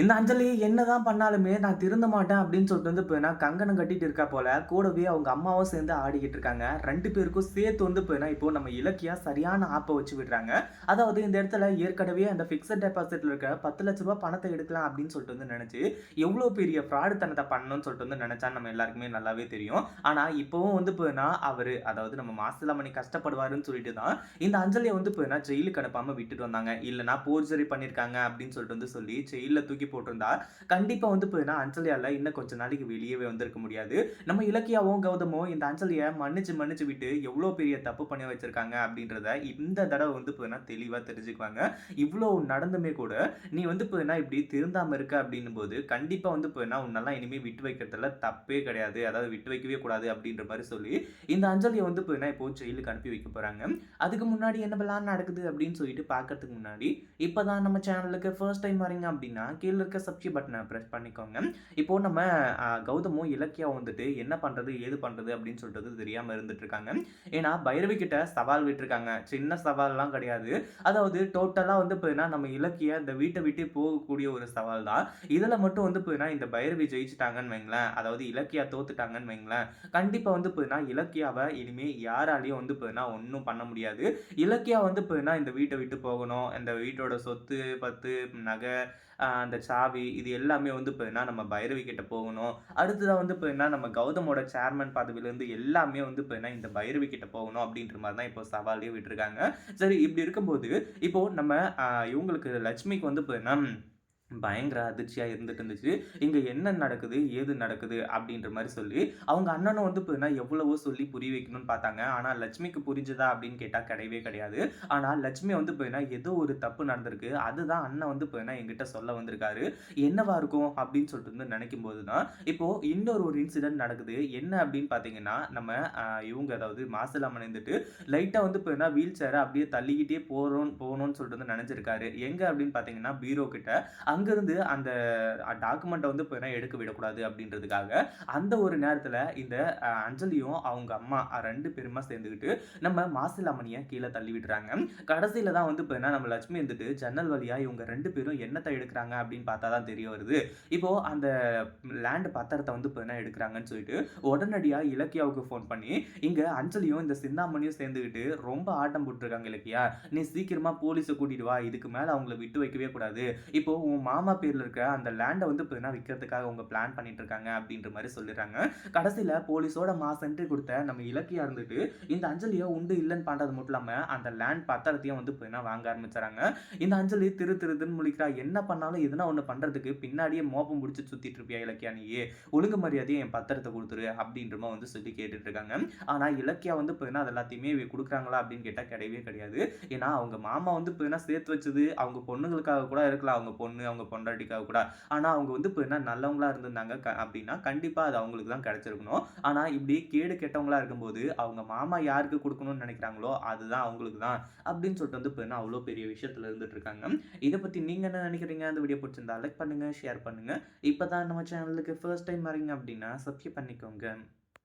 இந்த அஞ்சலி என்னதான் பண்ணாலுமே நான் திருந்த மாட்டேன் அப்படின்னு சொல்லிட்டு வந்து போயினா கங்கணம் கட்டிட்டு இருக்கா போல. கூடவே அவங்க அம்மாவும் சேர்ந்து ஆடிக்கிட்டு இருக்காங்க. ரெண்டு பேருக்கும் சேர்த்து வந்து போயினா இப்போ நம்ம இலக்கியா சரியான ஆப்பை வச்சு விடுறாங்க. அதாவது இந்த இடத்துல ஏற்கனவே அந்த ஃபிக்ஸட் டெபாசிட்ல இருக்க பத்து லட்ச ரூபாய் பணத்தை எடுக்கலாம் அப்படின்னு சொல்லிட்டு வந்து நினைச்சு எவ்வளோ பெரிய ஃப்ராடு தனத்தை பண்ணணும்னு சொல்லிட்டு வந்து நினைச்சா நம்ம எல்லாருக்குமே நல்லாவே தெரியும். ஆனா இப்போவும் வந்து போயினா அவரு அதாவது நம்ம மாசிலாமணி கஷ்டப்படுவாருன்னு சொல்லிட்டு தான் இந்த அஞ்சலியை வந்து போயினா ஜெயிலுக்கு அனுப்பாம விட்டுட்டு வந்தாங்க. இல்லைனா போர்ஜரி பண்ணியிருக்காங்க அப்படின்னு சொல்லிட்டு வந்து சொல்லி ஜெயிலில் தூக்கி போட்டிருந்தா கண்டிப்பா வந்து போயினா அஞ்சலியால இன்னும் கொஞ்ச நாளைக்கு வெளியவே வந்திருக்க முடியாது. நம்ம இலக்கியாவும் கௌதமும் இந்த அஞ்சலியை மன்னிச்சு மன்னிச்சு விட்டு எவ்வளோ பெரிய தப்பு பண்ணி வச்சிருக்காங்க அப்படின்றத இந்த தடவை வந்து போயினா தெளிவா தெரிஞ்சுக்குவாங்க. இவ்வளோ நடந்துமே கூட நீ வந்து போயினா இப்படி திருந்தாமல் இருக்க அப்படின்னும் போது கண்டிப்பாக வந்து போயினா உன்னெல்லாம் இனிமேல் விட்டு வைக்கிறதுல தப்பே கிடையாது. அதாவது விட்டு வைக்கவே கூடாது அப்படின்ற மாதிரி சொல்லி இந்த அஞ்சலியை வந்து போயினா இப்போ ஜெயிலுக்கு அனுப்பி வைக்க போறாங்க. அதுக்கு முன்னாடி என்ன பிளான் நடக்குது அப்படின்னு சொல்லிட்டு பார்க்கறதுக்கு முன்னாடி இப்போதான் நம்ம சேனலுக்கு ஃபர்ஸ்ட் டைம் வரீங்க அப்படின்னா கீழே இருக்க சப்ஸ்கிரைப் பட்டனை ப்ரெஸ் பண்ணிக்கோங்க. இப்போது நம்ம கௌதமும் இலக்கியம் வந்துட்டு என்ன பண்ணுறது ஏது பண்ணுறது அப்படின்னு சொல்லிட்டு தெரியாமல் இருந்துட்டு இருக்காங்க ஏன்னா பைரவி கிட்ட சவால் விட்டுருக்காங்க. சின்ன சவால்லாம் கிடையாது. அதாவது டோட்டலாக வந்து போயினா நம்ம இலக்கிய இந்த வீட்டை விட்டு போகக்கூடிய ஒரு சவால் தான். இதில் மட்டும் வந்து போயினா இந்த பைரவி ஜெயிச்சிட்டாங்கன்னு வைங்களேன். அதாவது இலக்கியா தோத்துட்டாங்கன்னு வைங்களேன். கண்டிப்பாக வந்து போயினா இலக்கியாவை இனிமேல் யாராலையும் வந்து போயினா ஒன்றும் பண்ண முடியாது. இலக்கியா வந்து போயினா இந்த வீட்டை விட்டு போகணும். இந்த வீட்டோட சொத்து பத்து நகை அந்த சாவி இது எல்லாமே வந்து இப்போ என்ன நம்ம பைரவி கிட்ட போகணும். அடுத்ததாக வந்து இப்போ என்ன நம்ம கௌதமோட சேர்மன் பதவியிலேருந்து எல்லாமே வந்து இப்போ என்ன இந்த பைரவி கிட்ட போகணும் அப்படின்ற மாதிரி தான் இப்போ சவாலே விட்டுருக்காங்க. சரி இப்படி இருக்கும்போது இப்போ நம்ம இவங்களுக்கு லட்சுமிக்கு வந்து இப்போ என்ன பயங்கர அதிர்ச்சியாக இருந்துட்டு இருந்துச்சு. இங்கே என்ன நடக்குது? ஏது நடக்குது? அப்படின்ற மாதிரி சொல்லி அவங்க அண்ணனும் வந்து போயினா எவ்வளவோ சொல்லி புரிய வைக்கணும்னு பார்த்தாங்க. ஆனால் லட்சுமிக்கு புரிஞ்சுதா அப்படின்னு கேட்டால் கிடையவே கிடையாது. ஆனால் லட்சுமி வந்து போயினா ஏதோ ஒரு தப்பு நடந்திருக்கு. அதுதான் அண்ணன் வந்து போயினா என்கிட்ட சொல்ல வந்திருக்காரு. என்னவா இருக்கும் அப்படின்னு சொல்லிட்டு வந்து நினைக்கும் போது தான் இப்போது இன்னொரு ஒரு இன்சிடென்ட் நடக்குது. என்ன அப்படின்னு பார்த்தீங்கன்னா நம்ம இவங்க அதாவது மாசிலாமன் இருந்துட்டு லைட்டாக வந்து போயினா வீல் சேரை அப்படியே தள்ளிக்கிட்டே போகிறோம் போகணும்னு சொல்லிட்டு வந்து நினச்சிருக்காரு. எங்கே அப்படின்னு பார்த்தீங்கன்னா பீரோ கிட்ட அங்கேருந்து அந்த டாக்குமெண்ட்டை வந்து இப்போ எடுக்க விடக்கூடாது அப்படின்றதுக்காக அந்த ஒரு நேரத்தில் இந்த அஞ்சலியும் அவங்க அம்மா ரெண்டு பேருமா சேர்ந்துக்கிட்டு நம்ம மாசிலாமணியை கீழே தள்ளி விடுறாங்க. கடைசியில் தான் வந்து இப்போ என்ன நம்ம லட்சுமி இருந்துட்டு ஜன்னல் வழியாக இவங்க ரெண்டு பேரும் என்னத்தை எடுக்கிறாங்க அப்படின்னு பார்த்தா தான் தெரிய வருது. இப்போது அந்த லேண்ட் பத்திரத்தை வந்து இப்போ என்ன எடுக்கிறாங்கன்னு சொல்லிட்டு உடனடியாக இலக்கியாவுக்கு ஃபோன் பண்ணி இங்கே அஞ்சலியும் இந்த சிந்தாமணியும் சேர்ந்துக்கிட்டு ரொம்ப ஆட்டம் போட்டுருக்காங்க இலக்கியா. நீ சீக்கிரமாக போலீஸை கூட்டிட்டு வா இதுக்கு மேலே அவங்கள விட்டு வைக்கவே கூடாது. இப்போ உன் மாமா பேரில் இருக்க அந்த லேண்டை வந்து பார்த்தீங்கன்னா விற்கிறதுக்காக அவங்க பிளான் பண்ணிட்டு இருக்காங்க அப்படின்ற மாதிரி சொல்லிடுறாங்க. கடைசியில் போலீஸோட மாஸ் என்ட்ரி கொடுத்த நம்ம இலக்கியா இருந்துட்டு இந்த அஞ்சலியை உண்டு இல்லைன்னு பண்ணுறது மட்டும் இல்லாமல் அந்த லேண்ட் பத்திரத்தையும் வந்து பார்த்தீங்கன்னா வாங்க ஆரம்பிச்சாங்க இந்த அஞ்சலி திரு திருதுன்னு முழிக்கிறா என்ன பண்ணாலும் எதுனா ஒன்று பண்ணுறதுக்கு பின்னாடியே மோப்பம் பிடிச்சி சுற்றிட்டு இருப்பியா இலக்கியா நீயே? ஒழுங்கு மரியாதையை என் பத்திரத்தை கொடுத்துரு அப்படின்றமா வந்து சொல்லி கேட்டுட்டு இருக்காங்க ஆனால் இலக்கியா வந்து பார்த்தீங்கன்னா அது எல்லாத்தையுமே கொடுக்குறாங்களா அப்படின்னு கேட்டால் கிடையவே கிடையாது. ஏன்னா அவங்க மாமா வந்து பார்த்தீங்கன்னா சேர்த்து வச்சது அவங்க பொண்ணுங்களுக்காக கூட இருக்கலாம். அவங்க பொண்ணு அவங்க அவங்க பொண்டாட்டிக்காக கூட. ஆனால் அவங்க வந்து இப்போ என்ன நல்லவங்களா இருந்திருந்தாங்க க- அப்படின்னா கண்டிப்பாக அது அவங்களுக்கு தான் கிடச்சிருக்கணும். ஆனால் இப்படி கேடு கெட்டவங்களா இருக்கும்போது அவங்க மாமா யாருக்கு கொடுக்கணும்னு நினைக்கிறாங்களோ அதுதான் அவங்களுக்கு தான் அப்படின்னு சொல்லிட்டு வந்து இப்போ என்ன அவ்வளோ பெரிய விஷயத்துல இருந்துட்டு இருக்காங்க. இதை பற்றி நீங்கள் என்ன நினைக்கிறீங்க? அந்த வீடியோ பிடிச்சிருந்தா லைக் பண்ணுங்கள் ஷேர் பண்ணுங்கள் இப்போ தான் நம்ம சேனலுக்கு ஃபர்ஸ்ட் டைம் வரீங்க அப்படின்னா சப்ஸ்கிரைப் பண்ணிக்கோங்க.